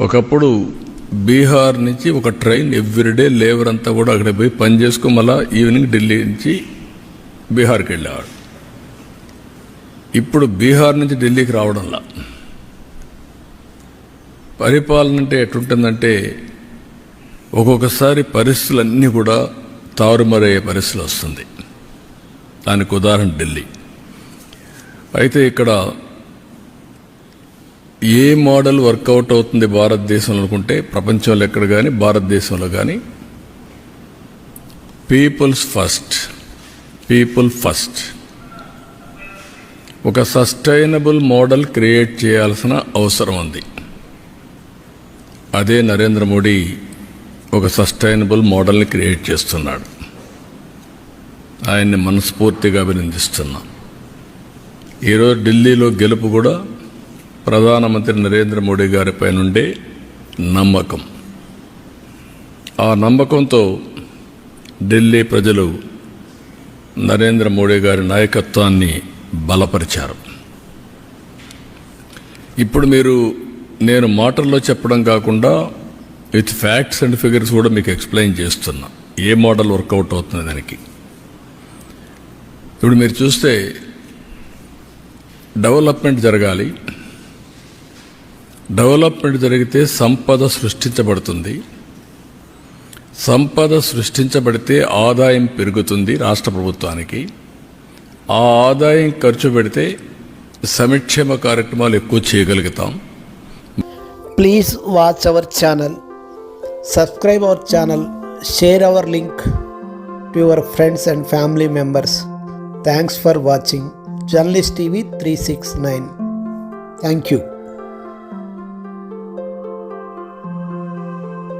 ఒకప్పుడు బీహార్ నుంచి ఒక ట్రైన్ ఎవ్రీడే లేబర్ అంతా కూడా అక్కడ పోయి పని చేసుకుని మళ్ళా ఈవినింగ్ ఢిల్లీ నుంచి బీహార్కి వెళ్ళేవాడు. ఇప్పుడు బీహార్ నుంచి ఢిల్లీకి రావడంలా. పరిపాలన అంటే ఎట్లుంటుందంటే ఒక్కొక్కసారి పరిస్థితులన్నీ కూడా తారుమారయ్యే పరిస్థితులు వస్తుంది. దానికి ఉదాహరణ ఢిల్లీ. అయితే ఇక్కడ ఏ మోడల్ వర్కౌట్ అవుతుంది భారతదేశంలో అనుకుంటే ప్రపంచంలో ఎక్కడ కానీ భారతదేశంలో కానీ పీపుల్స్ ఫస్ట్ పీపుల్ ఫస్ట్ ఒక సస్టైనబుల్ మోడల్ క్రియేట్ చేయాల్సిన అవసరం ఉంది. అదే నరేంద్ర మోడీ ఒక సస్టైనబుల్ మోడల్ని క్రియేట్ చేస్తున్నాడు. ఆయన్ని మనస్ఫూర్తిగా అభినందిస్తున్నాం. ఈరోజు ఢిల్లీలో గెలుపు కూడా ప్రధానమంత్రి నరేంద్ర మోడీ గారిపై నుండే నమ్మకం. ఆ నమ్మకంతో ఢిల్లీ ప్రజలు నరేంద్ర మోడీ గారి నాయకత్వాన్ని బలపరిచారు. ఇప్పుడు మీరు నేను మాటల్లో చెప్పడం కాకుండా విత్ ఫ్యాక్ట్స్ అండ్ ఫిగర్స్ కూడా మీకు ఎక్స్ప్లెయిన్ చేస్తున్నా. ఏ మోడల్ వర్కౌట్ అవుతుంది దానికి? ఇప్పుడు మీరు చూస్తే డెవలప్మెంట్ జరగాలి. డెవలప్మెంట్ జరిగితే సంపద సృష్టించబడుతుంది. సంపద సృష్టించబడితే ఆదాయం పెరుగుతుంది రాష్ట్ర ప్రభుత్వానికి. ఆ ఆదాయం ఖర్చు పెడితే సంక్షేమ కార్యక్రమాలు ఎక్కువ చేయగలుగుతాం. Please watch our channel subscribe our channel share our link to your friends and family members thanks for watching journalist TV three six nine thank you